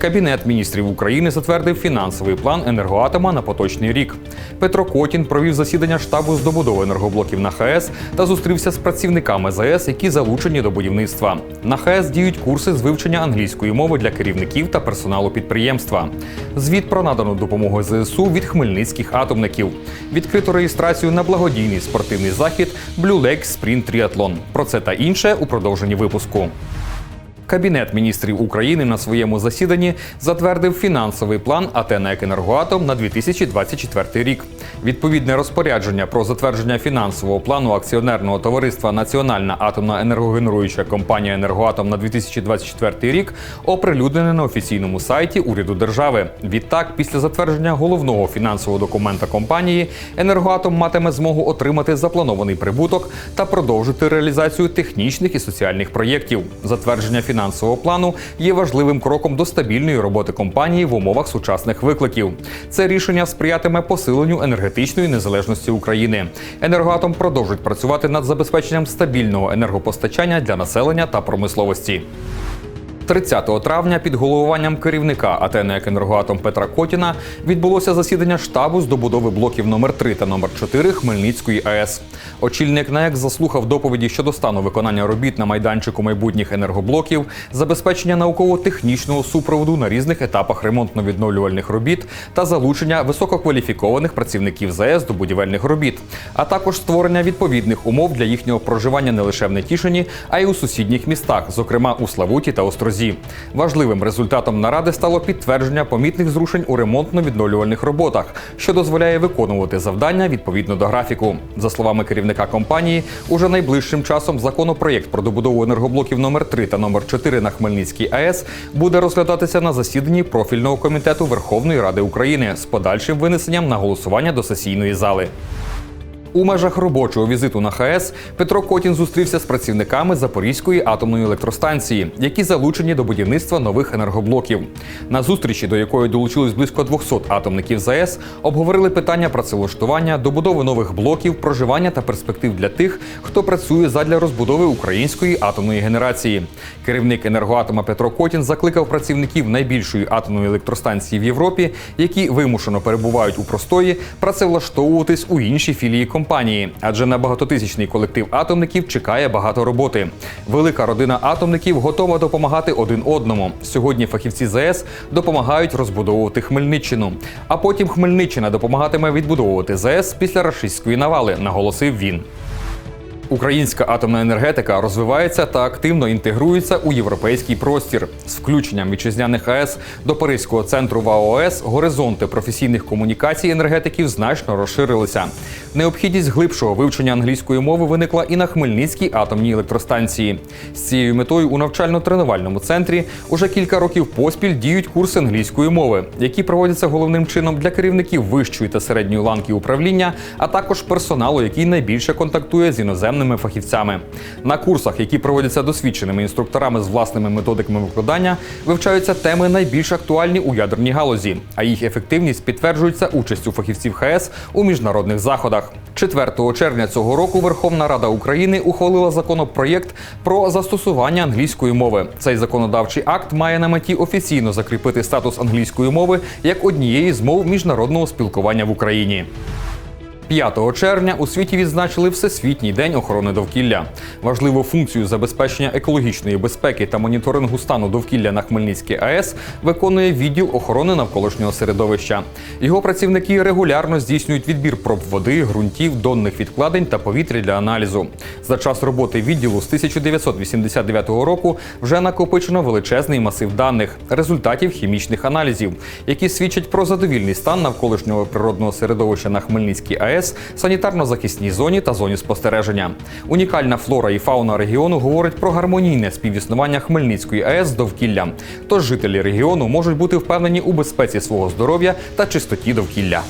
Кабінет міністрів України затвердив фінансовий план енергоатома на поточний рік. Петро Котін провів засідання штабу з добудови енергоблоків на ХАЕС та зустрівся з працівниками ЗАЕС, які залучені до будівництва. На ХАЕС діють курси з вивчення англійської мови для керівників та персоналу підприємства. Звіт про надану допомогу ЗСУ від хмельницьких атомників. Відкрито реєстрацію на благодійний спортивний захід Blue Lake Sprint Triathlon. Про це та інше у продовженні випуску. Кабінет міністрів України на своєму засіданні затвердив фінансовий план АТ «НЕК Енергоатом на 2024 рік. Відповідне розпорядження про затвердження фінансового плану акціонерного товариства Національна атомна енергогенеруюча компанія Енергоатом на 2024 рік оприлюднене на офіційному сайті уряду держави. Відтак, після затвердження головного фінансового документа компанії, енергоатом матиме змогу отримати запланований прибуток та продовжити реалізацію технічних і соціальних проєктів. Затвердження фінансового плану є важливим кроком до стабільної роботи компанії в умовах сучасних викликів. Це рішення сприятиме посиленню енергетичної незалежності України. Енергоатом продовжить працювати над забезпеченням стабільного енергопостачання для населення та промисловості. 30 травня під головуванням керівника АТ «НЕК Енергоатом Петра Котіна відбулося засідання штабу з добудови блоків номер 3 та номер 4 Хмельницької АЕС. Очільник НЕК заслухав доповіді щодо стану виконання робіт на майданчику майбутніх енергоблоків, забезпечення науково-технічного супроводу на різних етапах ремонтно-відновлювальних робіт та залучення висококваліфікованих працівників ЗАЕС до будівельних робіт, а також створення відповідних умов для їхнього проживання не лише в Нетішині, а й у сусідніх містах, зокрема у Славуті та Острозі. Важливим результатом наради стало підтвердження помітних зрушень у ремонтно-відновлювальних роботах, що дозволяє виконувати завдання відповідно до графіку. За словами керівника компанії, уже найближчим часом законопроєкт про добудову енергоблоків номер 3 та номер 4 на Хмельницькій АЕС буде розглядатися на засіданні профільного комітету Верховної Ради України з подальшим винесенням на голосування до сесійної зали. У межах робочого візиту на ХАЕС Петро Котін зустрівся з працівниками Запорізької атомної електростанції, які залучені до будівництва нових енергоблоків. На зустрічі, до якої долучилось близько 200 атомників ЗАЕС, обговорили питання працевлаштування, добудови нових блоків, проживання та перспектив для тих, хто працює задля розбудови української атомної генерації. Керівник енергоатома Петро Котін закликав працівників найбільшої атомної електростанції в Європі, які вимушено перебувають у простої, працевлаштовуватись у інші філії компанії, адже на багатотисячний колектив атомників чекає багато роботи. Велика родина атомників готова допомагати один одному. Сьогодні фахівці ЗС допомагають розбудовувати Хмельниччину. А потім Хмельниччина допомагатиме відбудовувати ЗС після рашистської навали, наголосив він. Українська атомна енергетика розвивається та активно інтегрується у європейський простір з включенням вітчизняних АЕС до Паризького центру ВАОС горизонти професійних комунікацій енергетиків значно розширилися. Необхідність глибшого вивчення англійської мови виникла і на Хмельницькій атомній електростанції. З цією метою у навчально-тренувальному центрі уже кілька років поспіль діють курси англійської мови, які проводяться головним чином для керівників вищої та середньої ланки управління, а також персоналу, який найбільше контактує з іноземними фахівцями. На курсах, які проводяться досвідченими інструкторами з власними методиками викладання, вивчаються теми найбільш актуальні у ядерній галузі, а їх ефективність підтверджується участю фахівців ХС у міжнародних заходах. 4 червня цього року Верховна Рада України ухвалила законопроєкт про застосування англійської мови. Цей законодавчий акт має на меті офіційно закріпити статус англійської мови як однієї з мов міжнародного спілкування в Україні. 5 червня у світі відзначили Всесвітній день охорони довкілля. Важливу функцію забезпечення екологічної безпеки та моніторингу стану довкілля на Хмельницькій АЕС виконує відділ охорони навколишнього середовища. Його працівники регулярно здійснюють відбір проб води, ґрунтів, донних відкладень та повітря для аналізу. За час роботи відділу з 1989 року вже накопичено величезний масив даних, результатів хімічних аналізів, які свідчать про задовільний стан навколишнього природного середовища на Хмельницькій АЕС. АЕС, санітарно-захисній зоні та зоні спостереження. Унікальна флора і фауна регіону говорить про гармонійне співіснування Хмельницької АЕС з довкіллям. Тож жителі регіону можуть бути впевнені у безпеці свого здоров'я та чистоті довкілля.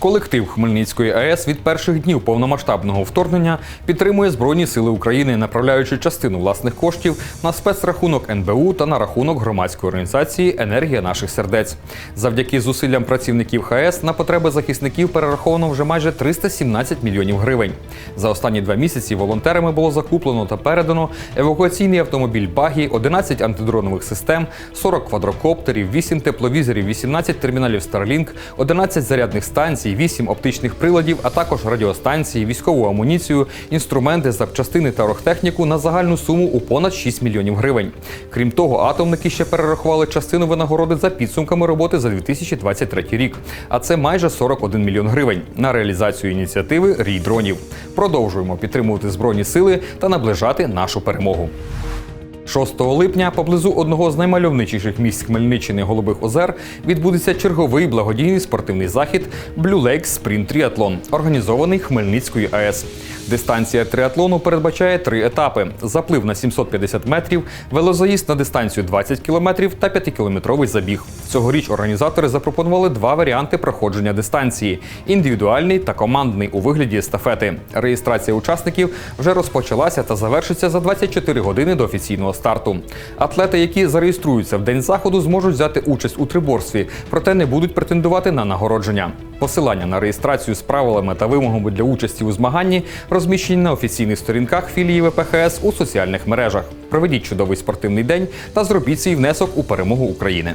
Колектив Хмельницької АЕС від перших днів повномасштабного вторгнення підтримує Збройні Сили України, направляючи частину власних коштів на спецрахунок НБУ та на рахунок громадської організації Енергія наших сердець. Завдяки зусиллям працівників ХАЕС на потреби захисників перераховано вже майже 317 мільйонів гривень. За останні два місяці волонтерами було закуплено та передано евакуаційний автомобіль Багі, 11 антидронових систем, 40 квадрокоптерів, 8 тепловізорів, 18 терміналів Starlink, 11 зарядних станцій, 8 оптичних приладів, а також радіостанції, військову амуніцію, інструменти, запчастини та оргтехніку на загальну суму у понад 6 мільйонів гривень. Крім того, атомники ще перерахували частину винагороди за підсумками роботи за 2023 рік, а це майже 41 мільйон гривень на реалізацію ініціативи Рій дронів. Продовжуємо підтримувати збройні сили та наближати нашу перемогу. 6 липня поблизу одного з наймальовничіших місць Хмельниччини Голубих Озер відбудеться черговий благодійний спортивний захід Blue Lake Sprint Triathlon, організований Хмельницькою АЕС. Дистанція триатлону передбачає три етапи: заплив на 750 метрів, велозаїзд на дистанцію 20 кілометрів та 5-кілометровий забіг. Цьогоріч організатори запропонували два варіанти проходження дистанції: індивідуальний та командний у вигляді естафети. Реєстрація учасників вже розпочалася та завершиться за 24 години до офіційного старту. Атлети, які зареєструються в день заходу, зможуть взяти участь у триборстві, проте не будуть претендувати на нагородження. Посилання на реєстрацію з правилами та вимогами для участі у змаганні розміщені на офіційних сторінках філії ВПХС у соціальних мережах. Проведіть чудовий спортивний день та зробіть свій внесок у перемогу України.